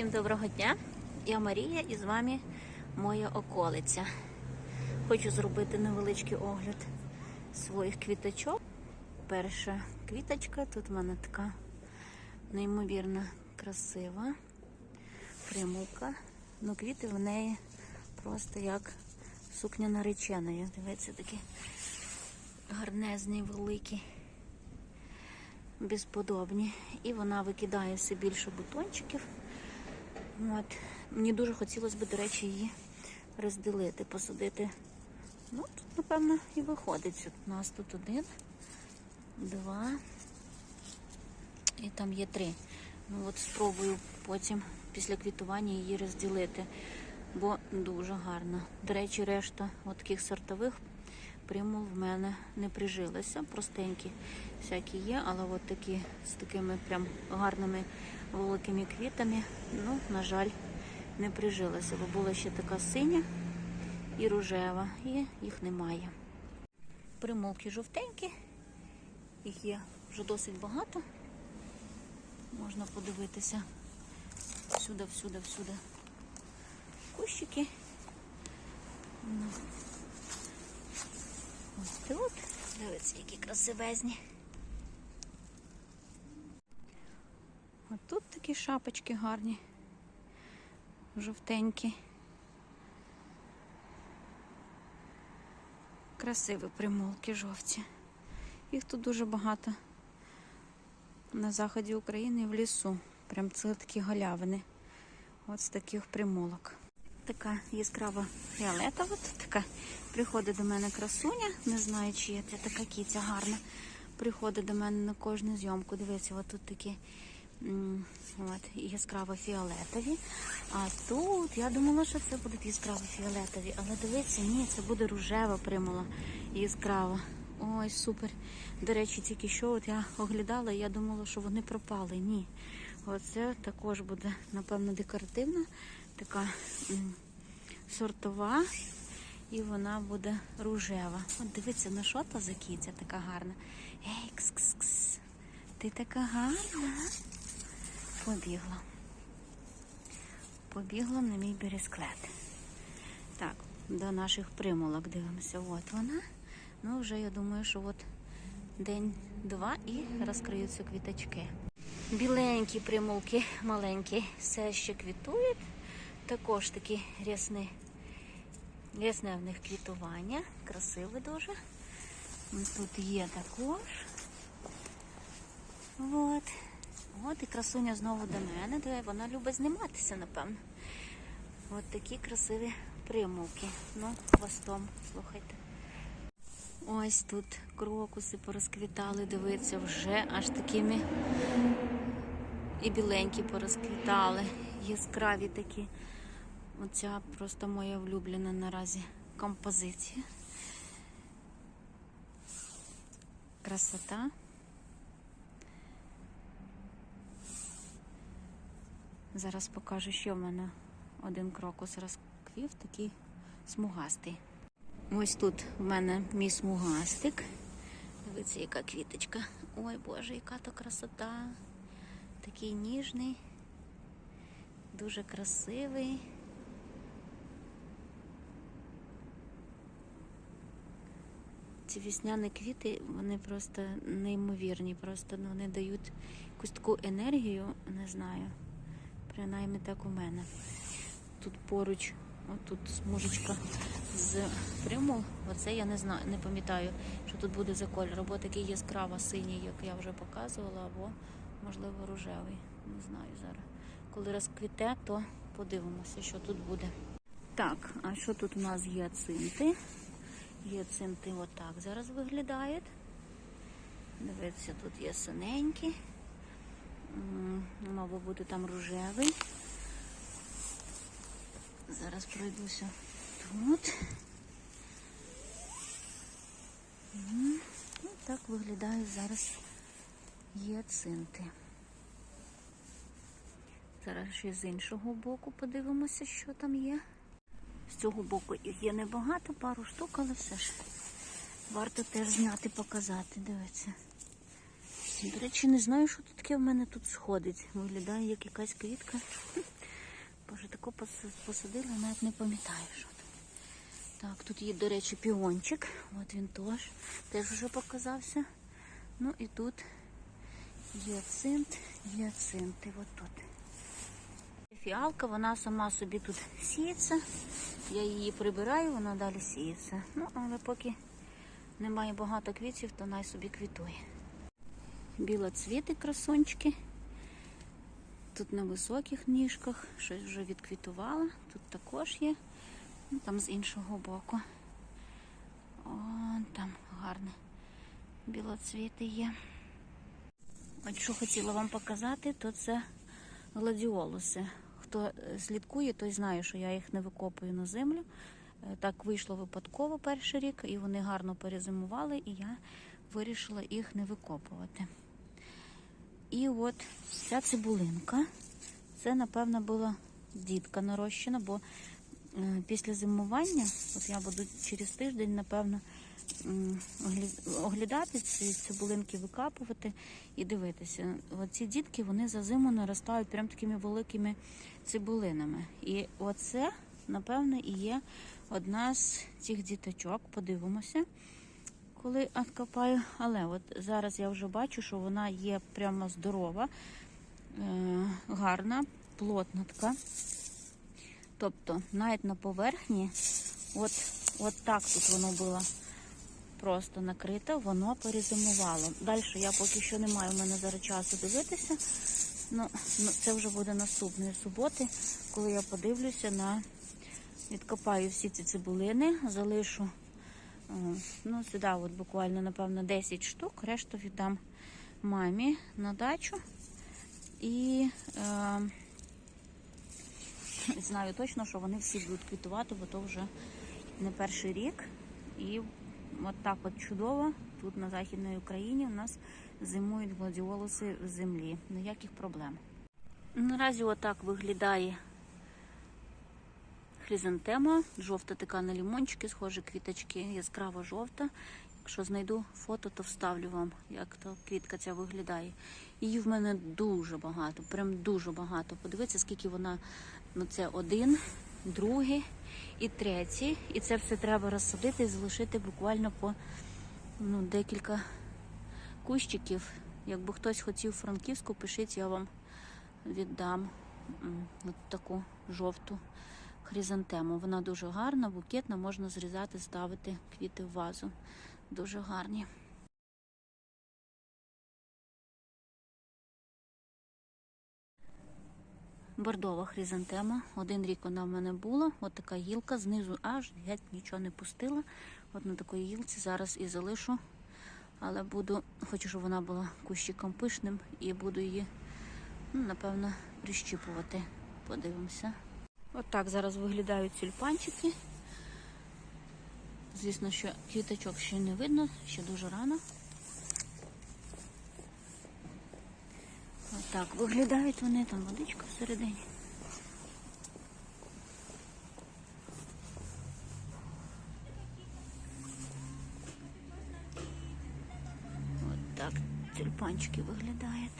Всім доброго дня! Я Марія і з вами моя околиця. Хочу зробити невеличкий огляд своїх квіточок. Перша квіточка, тут в мене така неймовірно красива примулка. Ну, квіти в неї просто як сукня нареченої. Дивіться, такі гарнезні, великі безподобні. І вона викидає все більше бутончиків. От. Мені дуже хотілося б, до речі, її розділити, посадити. Ну, тут, напевно, і виходить. От У нас тут один, два і там є три. Ну от спробую потім після квітування її розділити, бо дуже гарно. До речі, решта от таких сортових примул в мене не прижилися. Простенькі всякі є, але от такі з такими прям гарними великими квітами, ну, на жаль, не прижилася, бо була ще така синя і рожева, і їх немає. Примулки жовтенькі, їх є вже досить багато. Можна подивитися всюди, всюди, всюди. Кущики. Ось тут. Дивіться, які красивезні. От тут такі шапочки гарні, жовтенькі. Красиві примулки жовті. Їх тут дуже багато на заході України і в лісу. Прям це такі галявини. От з таких примулок. Така яскрава фіолетова, така приходить до мене красуня, не знаю, чи є це така кіця гарна. Приходить до мене на кожну зйомку. Дивіться, тут такі от, яскраво фіолетові. А тут я думала, що це будуть яскраво фіолетові. Але дивіться, ні, це буде рожева примула яскрава. Ой, супер. До речі, тільки що от я оглядала, і я думала, що вони пропали. Ні. Оце також буде, напевно, декоративна, така сортова, і вона буде рожева. От дивіться, ну що то за кіця така гарна. Ей, кс-кс-кс. Ти така гарна. Побігла. Побігла на мій бересклет. Так, до наших примулок дивимося. От вона. Ну, вже я думаю, що от день-два і розкриються квіточки. Біленькі примулки, маленькі, все ще квітують. Також такі рясні, рясне в них квітування. Красиве дуже. Тут є також. От. От і красуня знову до мене. Де Вона любить зніматися, напевно. От такі красиві примулки. Ну, хвостом, слухайте. Ось тут крокуси порозквітали, дивиться, вже аж такими і біленькі порозквітали, яскраві такі. Оця просто моя влюблена наразі композиція. Красота. Зараз покажу, що в мене один крокус розквів, такий смугастий. Ось тут в мене мій смугастик. Дивіться, яка квіточка. Ой Боже, яка то красота. Такий ніжний, дуже красивий. Ці вісняні квіти, вони просто неймовірні, просто ну, вони дають якусь таку енергію, не знаю. Принаймні так у мене. Тут поруч, отут смужечка з примул. Оце я не знаю, не пам'ятаю, що тут буде за кольор. Або такий яскраво синій, як я вже показувала, або, можливо, рожевий. Не знаю зараз. Коли розквіте, то подивимося, що тут буде. Так, а що тут у нас є цинти? Гіацинти отак зараз виглядають. Дивіться, тут є синенькі. М, Мав би бути там рожевий. Зараз пройдуся тут. М, Ну, так виглядають зараз гіацинти. Зараз ще з іншого боку подивимося, що там є. З цього боку їх є небагато, пару штук, але все ж варто теж зняти, показати. Дивіться. До речі, не знаю, що тут таке в мене тут сходить. Виглядає як якась квітка. Боже, тако посадили, навіть не пам'ятаю, що там. Так, тут є, до речі, піончик. От він теж, теж вже показався. Ну і тут гіацинт, гіацинти, от тут. Фіалка, вона сама собі тут сіється. Я її прибираю, вона далі сіється. Ну, але поки немає багато квітів, то най собі квітує. Білоцвіти красунчики. Тут на високих ніжках щось вже відквітувало. Тут також є. Ну, там з іншого боку. О, там гарне білоцвіти є. От що хотіла вам показати, то це гладіолуси. Хто е, слідкує, той знає, що я їх не викопую на землю. Е, Так вийшло випадково перший рік, і вони гарно перезимували, і я вирішила їх не викопувати. І от ця цибулинка, це, напевно, була дітка нарощена, бо е, після зимування, от я буду через тиждень, напевно, оглядати ці цибулинки, викапувати і дивитися. Оці дітки вони за зиму наростають прям такими великими цибулинами. І оце, напевно, і є одна з цих діточок. Подивимося, коли откопаю. Але от зараз я вже бачу, що вона є прямо здорова, е, гарна, плотна така. Тобто, навіть на поверхні, от, от так тут воно було просто накрите, воно перезимувало. Далі я поки що не маю в мене зараз часу дивитися. Ну, ну, це вже буде наступної суботи, коли я подивлюся на відкопаю всі ці цибулини, залишу ну, сюди, от буквально, напевно, 10 штук, решту віддам мамі на дачу. І е, знаю точно, що вони всі будуть квітувати, бо то вже не перший рік. І от так от чудово тут на Західній Україні у нас зимують гладіолуси в землі. Ніяких проблем. Наразі отак виглядає хризантема. Жовта така на лімончики, схожі квіточки, яскраво жовта. Якщо знайду фото, то вставлю вам, як та квітка ця виглядає. Її в мене дуже багато, прям дуже багато. Подивіться, скільки вона, ну це один, другий і третій. І це все треба розсадити і залишити буквально по ну, декілька кущиків. Якби хтось хотів франківську, пишіть, я вам віддам от таку жовту хризантему. Вона дуже гарна, букетна, можна зрізати, ставити квіти в вазу. Дуже гарні. Бордова хризантема. Один рік вона в мене була. От така гілка, знизу аж геть нічого не пустила. От на такої гілці зараз і залишу. Але буду, хочу, щоб вона була кущиком пишним і буду її, ну, напевно, прищіпувати. Подивимося. От так зараз виглядають тюльпанчики. Звісно, що квіточок ще не видно, ще дуже рано. Так виглядають вони, там водичка всередині. От так тюльпанчики виглядають.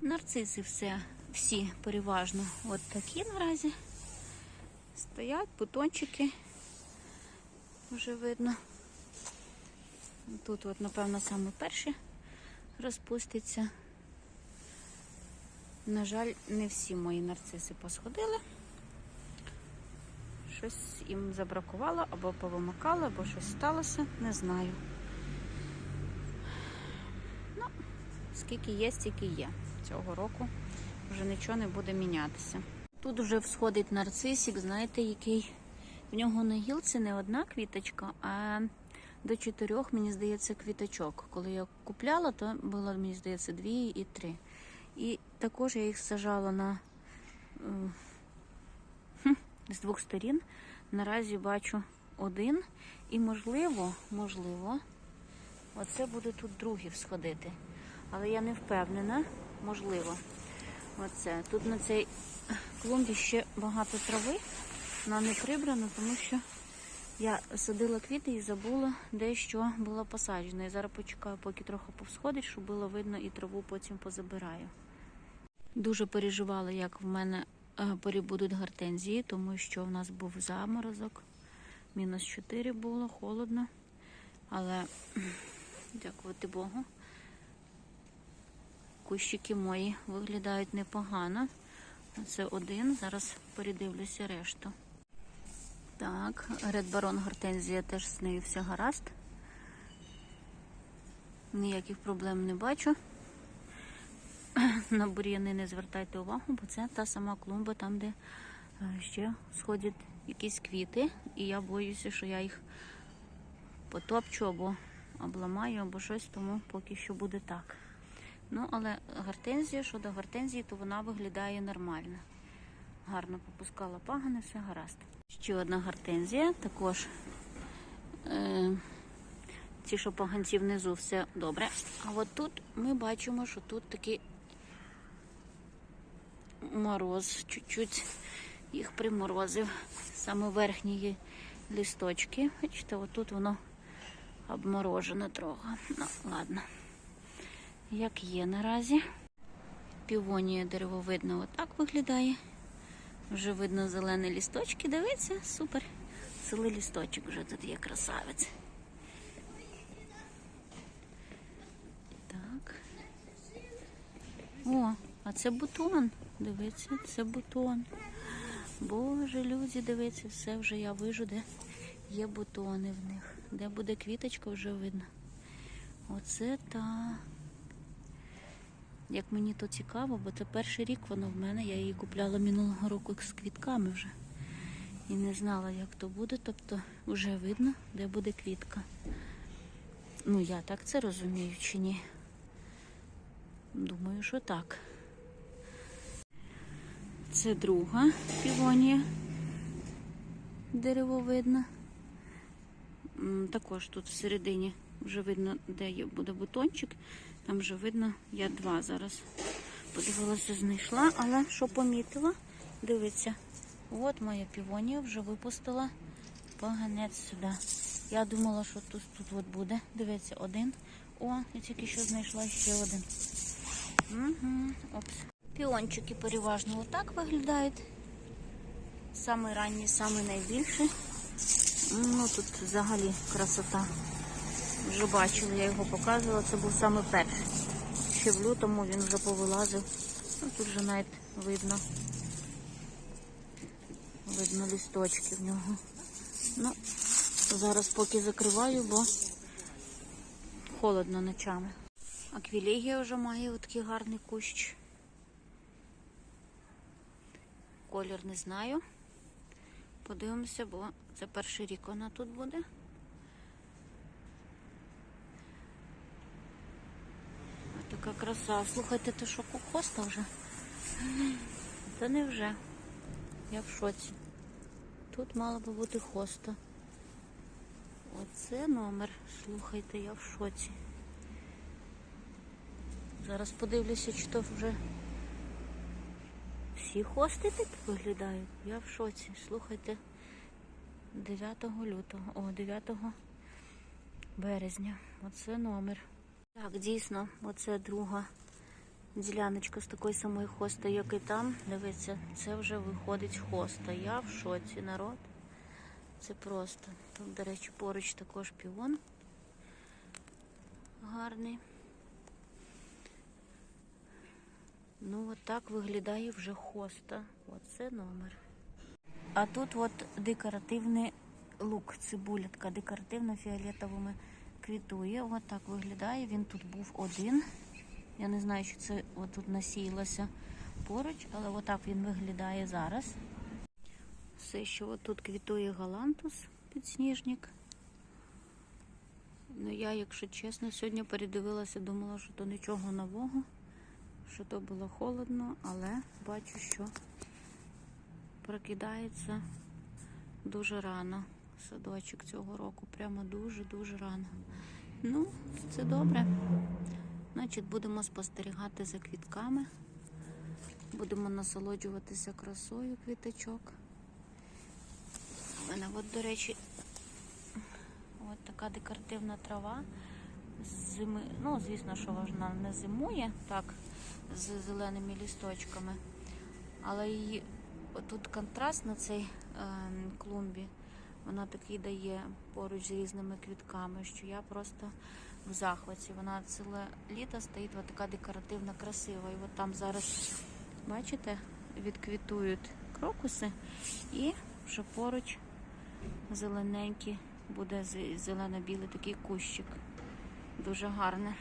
Нарциси все, всі переважно от такі наразі. Стоять бутончики. Вже видно. Тут, от, напевно, саме перші розпуститься. На жаль, не всі мої нарциси посходили. Щось їм забракувало, або повимикало, або щось сталося, не знаю. Ну, скільки є, стільки є. Цього року вже нічого не буде мінятися. Тут вже всходить нарцисик, знаєте, який в нього на гілці не одна квіточка, а до чотирьох, мені здається, квіточок. Коли я купляла, то було, мені здається, дві і три. І також я їх сажала на е, з двох сторін. Наразі бачу один. І можливо, можливо, оце буде тут другий всходити. Але я не впевнена, можливо. Оце. Тут на цій клумбі ще багато трави. Вона не прибрана, тому що я садила квіти і забула, де що було посаджено. Я зараз почекаю, поки трохи повсходить, щоб було видно і траву потім позабираю. Дуже переживала, як в мене е, порі гортензії, тому що в нас був заморозок. Мінус 4 було, холодно. Але дякувати Богу. Кущики мої виглядають непогано. Це один. Зараз передивлюся решту. Так, Ред Барон Гортензія теж з нею все гаразд. Ніяких проблем не бачу. На бур'яни не звертайте увагу, бо це та сама клумба, там, де е, ще сходять якісь квіти. І я боюся, що я їх потопчу або обламаю, або щось, тому поки що буде так. Ну, але гортензія, щодо гортензії, то вона виглядає нормально. Гарно попускала пагани, все гаразд. Ще одна гортензія, також е, ці, що поганці внизу, все добре. А от тут ми бачимо, що тут такий мороз, чуть-чуть їх приморозив. Саме верхні лісточки. Бачите, отут воно обморожено трохи. Ну, ладно. Як є наразі. Півонія деревовидна отак виглядає. Вже видно зелені лісточки. Дивіться, супер. Цілий лісточок вже тут є красавець. О, а це бутон. Дивіться, це бутон. Боже, люди, дивіться, все вже я вижу, де є бутони в них. Де буде квіточка, вже видно. Оце так. Як мені то цікаво, бо це перший рік воно в мене. Я її купляла минулого року з квітками вже. І не знала, як то буде. Тобто вже видно, де буде квітка. Ну, я так це розумію чи ні. Думаю, що так. Це друга півонія деревовидна. Також тут всередині вже видно, де буде бутончик. Там вже видно, я два зараз подивилася, знайшла, але що помітила? Дивіться, от моя півонія вже випустила поганець сюди. Я думала, що тут, тут от буде. Дивіться, один. О, я тільки що знайшла ще один. Угу, опс. Піончики переважно отак виглядають. Самий ранній, самий найбільший. Ну тут взагалі красота. Вже бачили, я його показувала, це був саме перший. Ще в лютому він вже повилазив. Ну, тут вже навіть видно. Видно листочки в нього. Ну, зараз поки закриваю, бо холодно ночами. Аквілегія вже має такий гарний кущ. Колір не знаю. Подивимося, бо це перший рік вона тут буде. Така краса. Слухайте, ти що кукоста вже? Та не вже. Я в шоці. Тут мала би бути хоста. Оце номер. Слухайте, я в шоці. Зараз подивлюся, чи то вже всі хости так виглядають. Я в шоці. Слухайте, 9 лютого, о, 9 березня. Оце номер. Так, дійсно, оце друга діляночка з такою самою хостою, як і там. Дивіться, це вже виходить хоста. Я в шоці, народ. Це просто. Тут, до речі, поруч також піон. Гарний. Ну, от так виглядає вже хоста. Оце номер. А тут от декоративний лук, цибуля така декоративно-фіолетовими квітує. От так виглядає. Він тут був один. Я не знаю, що це отут насіялося поруч, але отак він виглядає зараз. Все, що отут квітує галантус, підсніжник. Ну, я, якщо чесно, сьогодні передивилася, думала, що то нічого нового, що то було холодно, але бачу, що прокидається дуже рано. Садочок цього року. Прямо дуже-дуже рано. Ну, це добре. Значить, будемо спостерігати за квітками. Будемо насолоджуватися красою квіточок. У мене, от, до речі, от така декоративна трава. Зими, ну, звісно, що вона не зимує, так, з зеленими лісточками, але її тут контраст на цій ем, клумбі. Вона такий дає поруч з різними квітками, що я просто в захваті. Вона ціле літо стоїть от така декоративна, красива. І от там зараз, бачите, відквітують крокуси, і що поруч зелененький буде зелено-білий такий кущик. Дуже гарне.